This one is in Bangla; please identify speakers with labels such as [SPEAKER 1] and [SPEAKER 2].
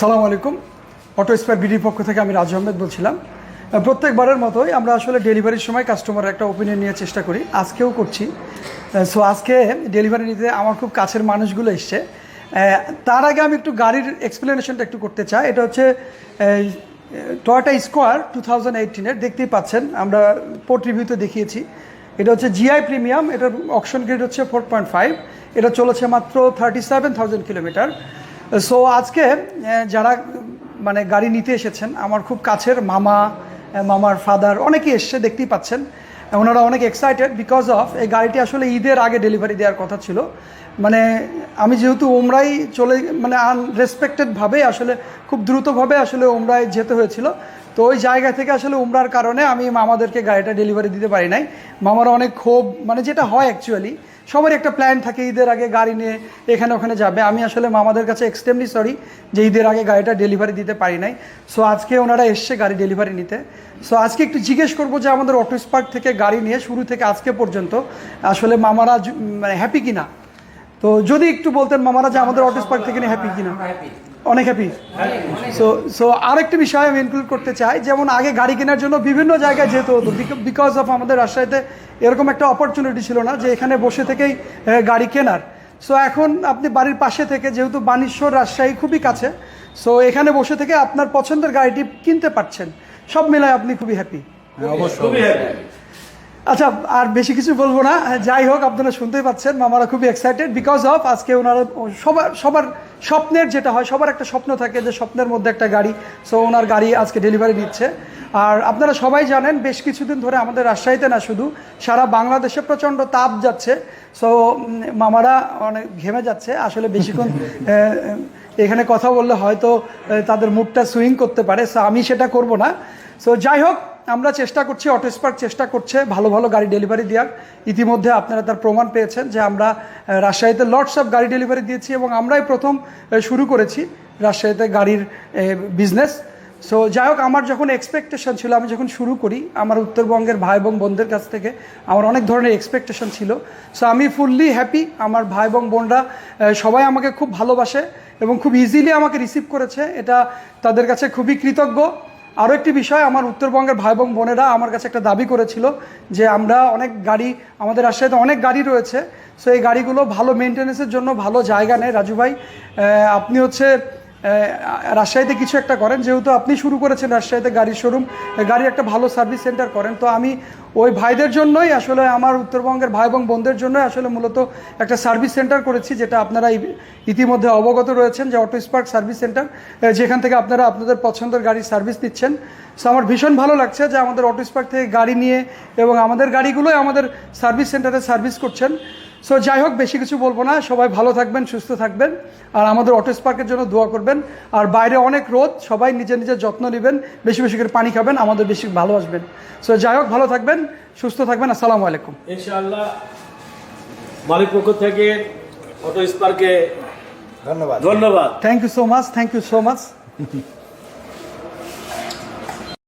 [SPEAKER 1] সালাম আলাইকুম। অটো স্পেয়ার বিডির পক্ষ থেকে আমি রাজু আহমেদ বলছিলাম। প্রত্যেকবারের মতোই আমরা আসলে ডেলিভারির সময় কাস্টমারের একটা ওপিনিয়ন নিয়ে চেষ্টা করি। আজকেও করছি। সো আজকে ডেলিভারি নিতে আমার খুব কাছের মানুষগুলো এসছে। তার আগে আমি একটু গাড়ির এক্সপ্লেনেশনটা একটু করতে চাই। এটা হচ্ছে টয়টা স্কোয়ার টু থাউজেন্ড এইটিনের দেখতেই পাচ্ছেন, আমরা পোর্ট রিভিউতে দেখিয়েছি। এটা হচ্ছে জিআই প্রিমিয়াম এটার অপশন গ্রেড হচ্ছে ফোর পয়েন্ট ফাইভ এটা চলেছে মাত্র thirty seven thousand kilometre so আজকে যারা মানে গাড়ি নিতে এসেছেন, আমার খুব কাছের মামা মামার ফাদার অনেকেই এসছে, দেখতেই পাচ্ছেন। ওনারা অনেক এক্সাইটেড বিকজ অফ এই গাড়িটি আসলে ঈদের আগে ডেলিভারি দেওয়ার কথা ছিল। মানে আমি যেহেতু ওমরাই চলে মানে আনরেসপেক্টেডভাবে আসলে, খুব দ্রুতভাবে আসলে ওমরায় যেতে হয়েছিল। তো ওই জায়গা থেকে আসলে উমরার কারণে আমি মামাদেরকে গাড়িটা ডেলিভারি দিতে পারি নাই। মামারা অনেক ক্ষোভ মানে যেটা হয় অ্যাকচুয়ালি সবারই একটা প্ল্যান থাকে ঈদের আগে গাড়ি নিয়ে এখানে ওখানে যাবে। আমি আসলে মামাদের কাছে এক্সট্রিমলি সরি যে ঈদের আগে গাড়িটা ডেলিভারি দিতে পারি নাই। সো আজকে ওনারা এসছে গাড়ি ডেলিভারি নিতে। সো আজকে একটু জিজ্ঞেস করব যে আমাদের অটো স্পার্ক থেকে গাড়ি নিয়ে শুরু থেকে আজকে পর্যন্ত আসলে মামারা মানে হ্যাপি কিনা? তো যদি একটু বলতেন মামারা যে আমাদের অটো স্পার্ক থেকে নিয়ে হ্যাপি কিনা। অনেক হ্যাপি সো সো আরেকটি বিষয় আমি ইনক্লুড করতে চাই যেমন আগে গাড়ি কেনার জন্য বিভিন্ন জায়গায় যেতে হতো বিকজ অফ আমাদের রাজশাহীতে এরকম একটা অপরচুনিটি ছিল না যে এখানে বসে থেকেই গাড়ি কেনার। সো এখন আপনি বাড়ির পাশে থেকে যেহেতু বানেশ্বর রাজশাহী খুবই কাছে সো এখানে বসে থেকে আপনার পছন্দের গাড়িটি কিনতে পারছেন। সব মেলায় আপনি খুবই হ্যাপি আচ্ছা আর বেশি কিছু বলব না। যাই হোক আপনারা শুনতেই পাচ্ছেন মামারা খুবই এক্সাইটেড বিকজ অফ আজকে ওনারা সবার সবার স্বপ্নের যেটা হয় সবার একটা স্বপ্ন থাকে যে স্বপ্নের মধ্যে একটা গাড়ি। সো ওনার গাড়ি আজকে ডেলিভারি নিচ্ছে। আর আপনারা সবাই জানেন বেশ কিছুদিন ধরে আমাদের রাজশাহীতে না শুধু সারা বাংলাদেশে প্রচণ্ড তাপ যাচ্ছে। সো মামারা অনেক ঘেমে যাচ্ছে। আসলে বেশিক্ষণ এখানে কথা বললে হয়তো তাদের মুডটা সুইং করতে পারে। সো আমি সেটা করব না। সো যাই হোক আমরা চেষ্টা করছি অটো স্পার্ক চেষ্টা করছে ভালো ভালো গাড়ি ডেলিভারি দেওয়ার। ইতিমধ্যে আপনারা তার প্রমাণ পেয়েছেন যে আমরা রাজশাহীতে লটস অফ গাড়ি ডেলিভারি দিয়েছি এবং আমরাই প্রথম শুরু করেছি রাজশাহীতে গাড়ির বিজনেস সো যাই হোক, আমার যখন এক্সপেকটেশন ছিল, আমি যখন শুরু করি, আমার উত্তরবঙ্গের ভাই এবং বোনদের কাছ থেকে আমার অনেক ধরনের এক্সপেকটেশন ছিল। সো আমি ফুললি হ্যাপি আমার ভাই এবং বোনরা সবাই আমাকে খুব ভালোবাসে এবং খুব ইজিলি আমাকে রিসিভ করেছে। এটা তাদের কাছে খুবই কৃতজ্ঞ। আরও একটি বিষয়, আমার উত্তরবঙ্গের ভাই এবং বোনেরা আমার কাছে একটা দাবি করেছিল যে আমরা অনেক গাড়ি, আমাদের রাজশাহীতে অনেক গাড়ি রয়েছে সো এই গাড়িগুলো ভালো মেনটেন্যান্সের জন্য ভালো জায়গা নেয় রাজু ভাই আপনি হচ্ছে রাজশাহীতে কিছু একটা করেন, যেহেতু আপনি শুরু করেছেন রাজশাহীতে গাড়ির শোরুম গাড়ির একটা ভালো সার্ভিস সেন্টার করেন। তো আমি ওই ভাইদের জন্যই আসলে আমার উত্তরবঙ্গের ভাই এবং বোনদের জন্যই আসলে মূলত একটা সার্ভিস সেন্টার করেছি, যেটা আপনারা ইতিমধ্যে অবগত রয়েছেন যে অটো স্পার্ক সার্ভিস সেন্টার যেখান থেকে আপনারা আপনাদের পছন্দের গাড়ির সার্ভিস দিচ্ছেন সো আমার ভীষণ ভালো লাগছে যে আমাদের অটো স্পার্ক থেকে গাড়ি নিয়ে এবং আমাদের গাড়িগুলোই আমাদের সার্ভিস সেন্টারে সার্ভিস করছেন। সো যাই হোক বেশি কিছু বলব না। সবাই ভালো থাকবেন সুস্থ থাকবেন। আর আমাদের অটো স্পার্কের জন্য দোয়া করবেন। আর বাইরে অনেক রোদ সবাই নিজের নিজের যত্ন নেবেন বেশি বেশি করে পানি খাবেন আমাদের বেশি ভালোবাসবেন সো যাই হোক ভালো থাকবেন সুস্থ থাকবেন আসসালামু আলাইকুম।
[SPEAKER 2] ইনশাআল্লাহ মালিক পক্ষ থেকে অটো স্পার্কে
[SPEAKER 3] ধন্যবাদ।
[SPEAKER 2] ধন্যবাদ।
[SPEAKER 1] Thank you so much thank you so much